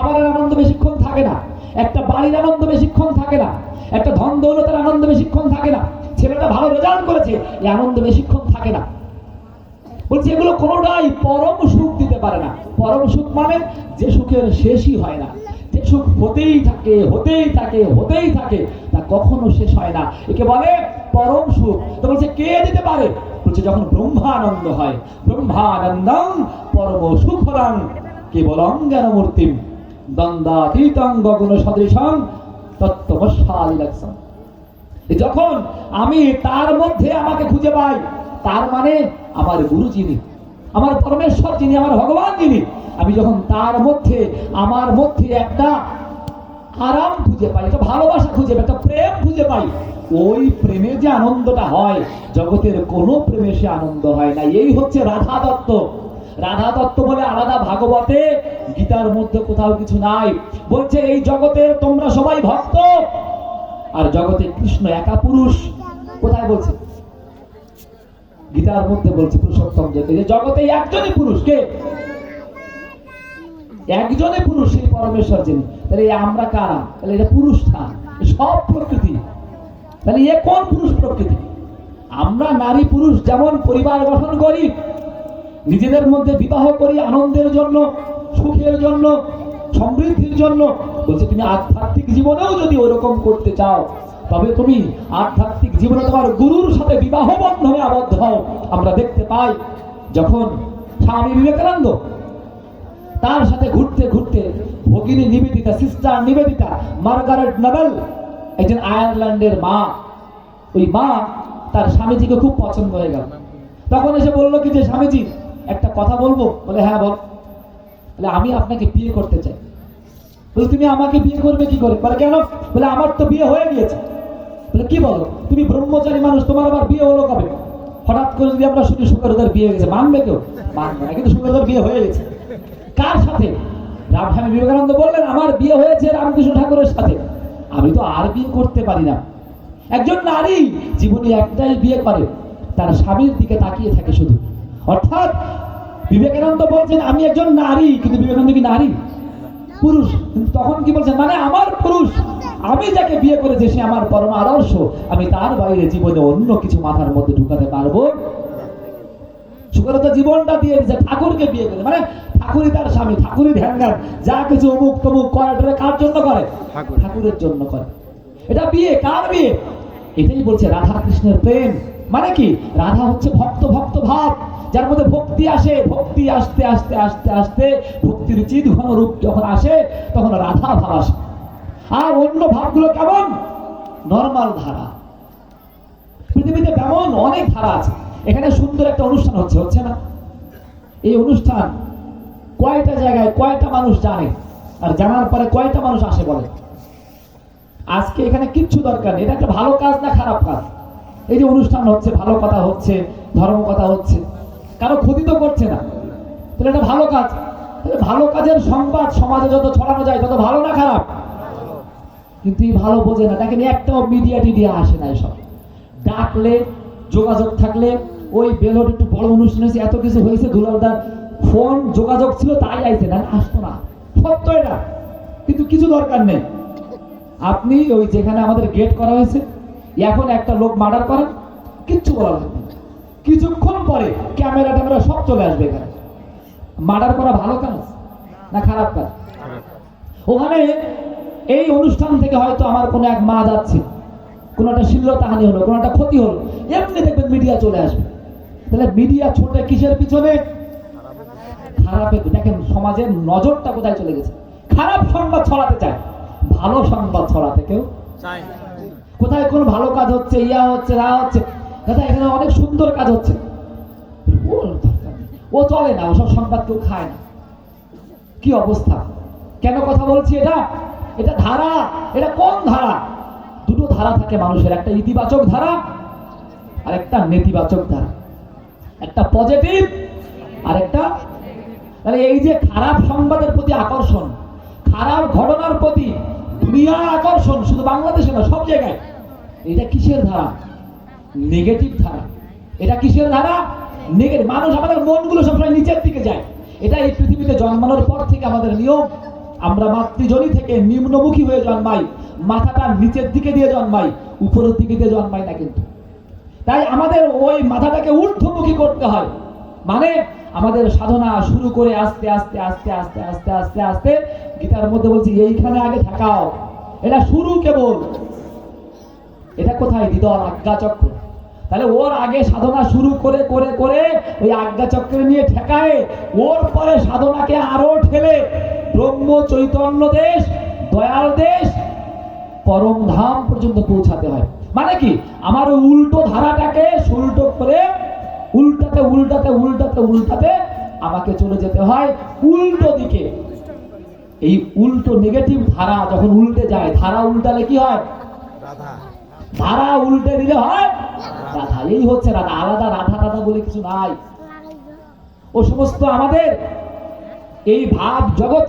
খাবারের আনন্দ বেশিক্ষণ থাকে না। একটা বাড়ির আনন্দ বেশিক্ষণ থাকে না। একটা ধন দৌলতের আনন্দ বেশিক্ষণ থাকে না। ছেলেটা ভালো রেজাল্ট করেছে, এই আনন্দ বেশিক্ষণ থাকে না। বলছি, এগুলো কোনোটাই পরম সুখ দিতে পারে না। পরম সুখ মানে যে সুখের শেষই হয় না। যে সুখ হতেই থাকে হতেই থাকে হতেই থাকে, তা কখনো শেষ হয় না। একে বলে পরম সুখ। তো বলছে, কে দিতে পারে? বলছে, যখন ব্রহ্মানন্দ হয়। ব্রহ্মানন্দম পরম সুখরাং কেবলং জ্ঞান মূর্তিম দ্বন্দ্বাতীতং গগন সদৃশং তত্ত্বমশালী লাগছম যখন আমি তার মধ্যে আমাকে খুঁজে পাই, তার মানে আমার গুরু যিনি, আমার পরমেশ্বর যিনি, আমার ভগবান যিনি, আমি যখন তার মধ্যে, আমার মধ্যে একটা আরাম খুঁজে পাই, একটা ভালোবাসা খুঁজে পাই, একটা প্রেম খুঁজে পাই, ওই প্রেমে যে আনন্দটা হয়, জগতের কোনো প্রেমে সে আনন্দ হয় না। এই হচ্ছে রাধা দত্ত। রাধা দত্ত বলে আলাদা ভাগবতে গীতার মধ্যে কোথাও কিছু নাই। বলছে, এই জগতের তোমরা সবাই ভক্ত? আর জগতে কৃষ্ণ একা পুরুষ? কোথায় বলছে? গীতার মধ্যে বলছে পুরুষোত্তম যে জগতে একজনই পুরুষ, কে? একজনে পুরুষ, সেই পরমেশ্বর যিনি। তাহলে আমরা কারা? তাহলে এটা পুরুষ এ সব প্রকৃতি। তাহলে এ কোন পুরুষ প্রকৃতি? আমরা নারী পুরুষ যেমন পরিবার গঠন করি নিজেদের মধ্যে বিবাহ করি আনন্দের জন্য, সুখের জন্য, সমৃদ্ধির জন্য। বলছে, তুমি আধ্যাত্মিক জীবনেও যদি ওরকম করতে চাও, তবে তুমি আধ্যাত্মিক জীবনে তোমার গুরুর সাথে বিবাহ বন্ধনে আবদ্ধ হও। আমরা দেখতে পাই, যখন স্বামী বিবেকানন্দ তার সাথে ঘুরতে ঘুরতে ভগিনী Nivedita sister Nivedita Margaret Noble, একজন আয়ারল্যান্ডের মা, ওই মা তার স্বামীজিকে খুব পছন্দ হয়ে গেল। তখন এসে বলল কি যে, স্বামীজি একটা কথা বলব? বলে হ্যাঁ বল। বলে, আমি আপনাকে বিয়ে করতে চাই। বলে, তুমি আমাকে বিয়ে করবে কি করে? বলে, কেন? বলে, আমার তো বিয়ে হয়ে গিয়েছে। বলে, কি বলো? তুমি ব্রহ্মচারী মানুষ, তোমার আবার বিয়ে হলো কবে? হঠাৎ করে যদি আমরা শুনি সুন্দরদার বিয়ে হয়ে গেছে, মানবে কেউ? মানবে না, কিন্তু সুন্দরদার বিয়ে হয়ে গেছে। কার সাথে? রামস্বামী বিবেকানন্দ বললেন, আমার বিয়ে হয়েছে রামকৃষ্ণ ঠাকুরের সাথে। আমি তো আর বিয়ে করতে পারি না। একজন নারী জীবনে একটাই বিয়ে করে, তার স্বামীর দিকে তাকিয়ে থাকে শুধু। অর্থাৎ বিবেকানন্দ বলছেন আমি একজন নারী। কিন্তু বিবেকানন্দ কি নারী? পুরুষ। কিন্তু তখন কি বলছেন মানে আমার পুরুষ। আমি যাকে বিয়ে করেছি সে আমার পরম আদর্শ। আমি তার বাইরে জীবনে অন্য কিছু মাথার মধ্যে ঢুকাতে পারব? সুকরতা জীবনটা দিয়ে দিয়েছে ঠাকুরকে বিয়ে করে। মানে ঠাকুরই তার স্বামী ঠাকুরই ধ্যান যা কিছু অমুক তমুক করে কার জন্য করে? ঠাকুরের জন্য করে। এটা বিয়ে কার বিয়ে? এটাই বলছে রাধা কৃষ্ণের প্রেম। মানে কি? রাধা হচ্ছে ভক্ত ভক্ত ভাব। যার মধ্যে ভক্তি আসে, ভক্তি আসতে আসতে আসতে আসতে ভক্তির চিত ঘন রূপ যখন আসে, তখন রাধা ভাব আসে। আর অন্য ভাবগুলো কেমন? নর্মাল ধারা। পৃথিবীতে তেমন অনেক ধারা আছে। এখানে সুন্দর একটা অনুষ্ঠান হচ্ছে হচ্ছে না? এই অনুষ্ঠান কয়টা জায়গায় কয়টা মানুষ জানে? আর জানার পরে কয়টা মানুষ আসে বলে? আজকে এখানে কিচ্ছু দরকার নেই। এটা একটা ভালো কাজ না খারাপ কাজ? এই যে অনুষ্ঠান হচ্ছে, ভালো কথা হচ্ছে, ধর্ম কথা হচ্ছে। কারও ক্ষতি তো করছে না। তাহলে এটা ভালো কাজ। তাহলে ভালো কাজের সংবাদ সমাজে যত ছড়ানো যায়, তত ভালো না খারাপ? কিন্তু এই ভালো বোঝে না। দেখেন, একটাও মিডিয়া টিডিয়া আসে না এসব। ডাকলে, যোগাযোগ থাকলে, ওই বেলোর একটু বড় অনুষ্ঠান হয়েছে, এত কিছু হয়েছে দুলালদার ফোন যোগাযোগ ছিল, তাই আইছে না। আসতো না। সত্য এটা। কিন্তু কিছু দরকার নেই। আপনি ওই যেখানে আমাদের গেট করা হয়েছে, এখন একটা লোক মার্ডার করেন, কিচ্ছু বলা লাগবে। কিছুক্ষণ পরে ক্যামেরা ট্যামেরা সব চলে আসবে এখানে। মার্ডার করা ভালো কাজ না খারাপ কাজ? ওখানে এই অনুষ্ঠান থেকে হয়তো আমার কোনো এক মা যাচ্ছে। কোনো একটা শিল্লতাহানি হলো কোনো একটা ক্ষতি হলো। এমনি দেখবেন মিডিয়া চলে আসবে। তাহলে মিডিয়া ছোটে কিসের পিছনে? খারাপে দেখেন সমাজের নজরটা কোথায় চলে গেছে? খারাপ সংবাদ ছড়াতে চায়। ভালো সংবাদ ছড়াতে কেউ? কোথায় কোন ভালো কাজ হচ্ছে ইয়া হচ্ছে রা হচ্ছে? দাদা, এখানে অনেক সুন্দর কাজ হচ্ছে। ও চলে না, ওসব সংবাদ কেউ খায় না। কি অবস্থা? কেন কথা বলছি এটা? এটা ধারা। এটা কোন ধারা? দুটো ধারা থাকে মানুষের, একটা ইতিবাচক ধারা আর একটা নেতিবাচক ধারা। একটা পজিটিভ আর একটা তাহলে এই যে খারাপ সংবাদের প্রতি আকর্ষণ, খারাপ ঘটনার প্রতি দুনিয়ার আকর্ষণ, শুধু বাংলাদেশে না, সব জায়গায়, এটা কিসের ধারা? নেগেটিভ ধারা। এটা কিসের ধারা? নেগেটিভ মানুষ আমাদের মনগুলো সবসময় নিচের দিকে যায়। এটা এই পৃথিবীতে জন্মানোর পর থেকে আমাদের নিয়ম। আমরা মাতৃজনী থেকে নিম্নমুখী হয়ে জন্মাই। মাথাটা নিচের দিকে দিয়ে জন্মাই, উপরের দিকে দিয়ে জন্মাই না কিন্তু। তাই আমাদের ওই মাথাটাকে ঊর্ধ্বমুখী করতে হয়। মানে আমাদের সাধনা শুরু করে আস্তে আস্তে আস্তে আস্তে আস্তে আস্তে আস্তে গীতার মধ্যে বলছি, এইখানে আগে থাকাও এটা শুরু কেবল। এটা কোথায়? হৃদয় আজ্ঞা চক্র। তাহলে ওর আগে সাধনা শুরু করে করে করে ওই আজ্ঞা চক্রে নিয়ে ঠেকায়। ওর পরে সাধনাকে আরও ঠেলে। ব্রহ্ম চৈতন্য দেশ, দয়াল দেশ, পরম ধাম পর্যন্ত পৌঁছাতে হয়। মানে কি? আমার উল্টো ধারাটাকে সুল্টো করে উল্টাতে উল্টাতে উল্টাতে উল্টাতে আমাকে চলে যেতে হয় উল্টো দিকে। এই উল্টো নেগেটিভ ধারা যখন উল্টে যায়, ধারা উল্টালে কি হয়? রাধা। ধারা উল্টে দিলে হয়? রাধা হচ্ছে রাধা। আলাদা রাধা রাধা বলে কিছু নাই। ও সমস্ত আমাদের এই ভাব জগৎ